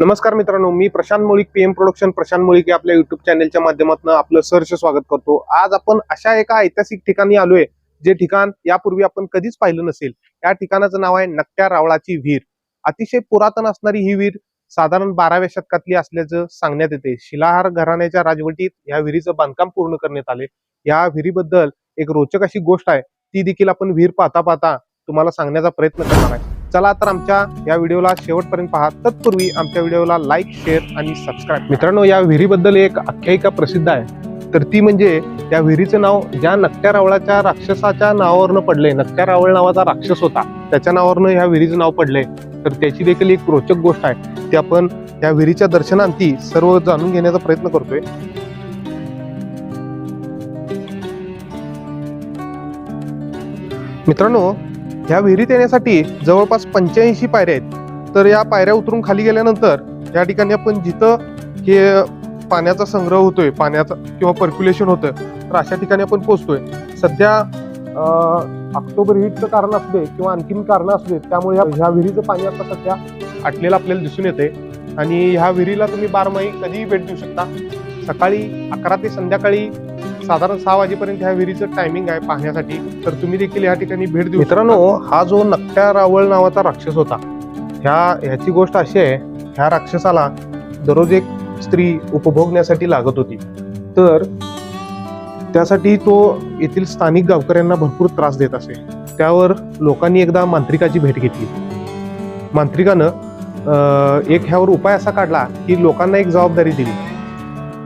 नमस्कार मित्रांनो मी प्रशांत मुळीक पीएम प्रोडक्शन प्रशांत मुळीक आपल्या युट्यूब चॅनलच्या माध्यमातून आपलं सहर्ष स्वागत करतो. आज आपण अशा एका ऐतिहासिक ठिकाणी आलोय जे ठिकाण यापूर्वी आपण कधीच पाहिलं नसेल. या ठिकाणाचं नाव आहे नकट्या रावळाची विहीर. अतिशय पुरातन असणारी ही विहीर साधारण बाराव्या शतकातली असल्याचं सांगण्यात येते. शिलाहार घराण्याच्या राजवटीत या विहिरीचं बांधकाम पूर्ण करण्यात आले. या विहिरीबद्दल एक रोचक अशी गोष्ट आहे ती देखील आपण विहीर पाहता पाहता तुम्हाला सांगण्याचा प्रयत्न करणार आहे. चला तर आमच्या या व्हिडिओला शेवटपर्यंत पहा. तत्पूर्वी आमच्या व्हिडिओला लाईक शेअर आणि सबस्क्राईब मित्रांनो या विहिरीबद्दल एक आख्यायिका प्रसिद्ध आहे. तर ती म्हणजे त्या विहिरीचं नाव ज्या नकट्या रावळाच्या राक्षसाच्या नावावरनं पडले नकट्या रावळ नावाचा राक्षस होता. त्याच्या नावावरनं ह्या विहिरीचं नाव पडले तर त्याची देखील एक रोचक गोष्ट आहे. ती आपण या विहिरीच्या दर्शनांती सर्व जाणून घेण्याचा प्रयत्न करतोय. मित्रांनो ह्या विहिरीत येण्यासाठी जवळपास पंच्याऐंशी पायऱ्या आहेत. तर या पायऱ्या उतरून खाली गेल्यानंतर या ठिकाणी आपण जिथं हे पाण्याचा संग्रह होतोय पाण्याचा किंवा पर्क्युलेशन होतं तर अशा ठिकाणी आपण पोहोचतोय. सध्या ऑक्टोबर हिटचं कारण असले किंवा आणखीन कारण असले त्यामुळे ह्या- ह्या विहिरीचं पाणी आता सध्या आटलेलं आपल्याला दिसून येते आणि ह्या विहिरीला तुम्ही बारमाही कधीही भेट देऊ शकता. सकाळी अकरा ते संध्याकाळी साधारण सहा वाजेपर्यंत ह्या विहिरीचं टायमिंग आहे पाहण्यासाठी. तर तुम्ही देखील या ठिकाणी भेट देऊ मित्रांनो हा जो नकट्या रावळ नावाचा राक्षस होता ह्या ह्याची गोष्ट अशी आहे ह्या राक्षसाला दररोज एक स्त्री उपभोगण्यासाठी लागत होती. तर त्यासाठी तो येथील स्थानिक गावकऱ्यांना भरपूर त्रास देत असे. त्यावर लोकांनी एकदा मांत्रिकाची भेट घेतली. मांत्रिकानं एक ह्यावर उपाय असा काढला की लोकांना एक जबाबदारी दिली.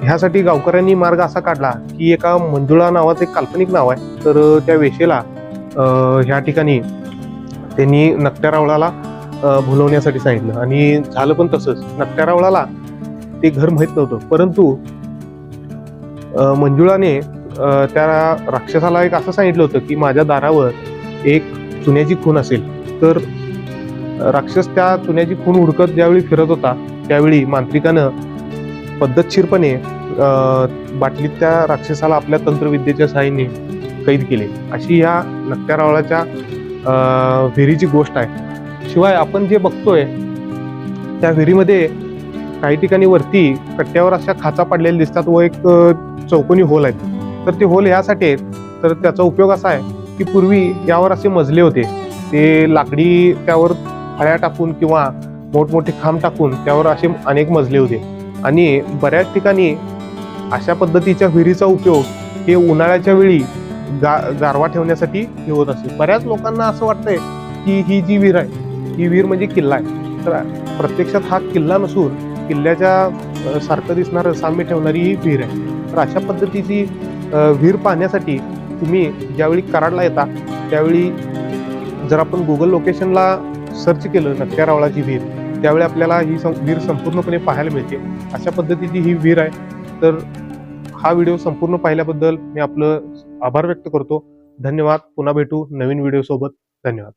ह्यासाठी गावकऱ्यांनी मार्ग असा काढला की एका मंजुळा नावाचं एक काल्पनिक नाव आहे. तर त्या वेशेला ह्या ठिकाणी त्यांनी नकट्या रावळाला भुलवण्यासाठी सांगितलं. आणि झालं पण तसंच. नकट्या रावळाला ते घर माहीत नव्हतं. परंतु मंजुळाने त्या राक्षसाला एक असं सांगितलं होतं की माझ्या दारावर एक चुन्याची खून असेल. तर राक्षस त्या चुन्याची खून हुडकत ज्यावेळी फिरत होता त्यावेळी मांत्रिकानं पद्धतशीरपणे बाटलीत त्या राक्षसाला आपल्या तंत्रविद्येच्या सहाय्याने कैद केले. अशी ह्या नक्त्यारावळाच्या विहिरीची गोष्ट आहे. शिवाय आपण जे बघतोय त्या विहिरीमध्ये काही ठिकाणी वरती कट्ट्यावर अशा खाचा पडलेल्या दिसतात व एक चौकोनी होल आहेत. तर ते होल यासाठी आहेत. तर त्याचा उपयोग असा आहे की पूर्वी यावर असे मजले होते. ते लाकडी त्यावर फळ्या टाकून किंवा मोठमोठे खांब टाकून त्यावर असे अनेक मजले होते. आणि बऱ्याच ठिकाणी अशा पद्धतीच्या विहिरीचा उपयोग हे उन्हाळ्याच्या वेळी गा गारवा ठेवण्यासाठी हे होत असते. बऱ्याच लोकांना असं वाटतंय की ही जी विहीर आहे ही विहीर म्हणजे किल्ला आहे. तर प्रत्यक्षात हा किल्ला नसून किल्ल्याच्या सारखं दिसणारं साम्य ठेवणारी ही विहीर आहे. तर अशा पद्धतीची विहीर पाहण्यासाठी तुम्ही ज्यावेळी कराडला येता त्यावेळी जर आपण गुगल लोकेशनला सर्च केलं नक्क्या रावळाची विहीर त्यावेळी आपल्याला ही सं विहीर संपूर्णपणे पाहायला मिळते. अशा पद्धतीची ही विहीर आहे. तर हा व्हिडिओ संपूर्ण पाहिल्याबद्दल मी आपलं आभार व्यक्त करतो. धन्यवाद. पुन्हा भेटू नवीन व्हिडिओ सोबत धन्यवाद.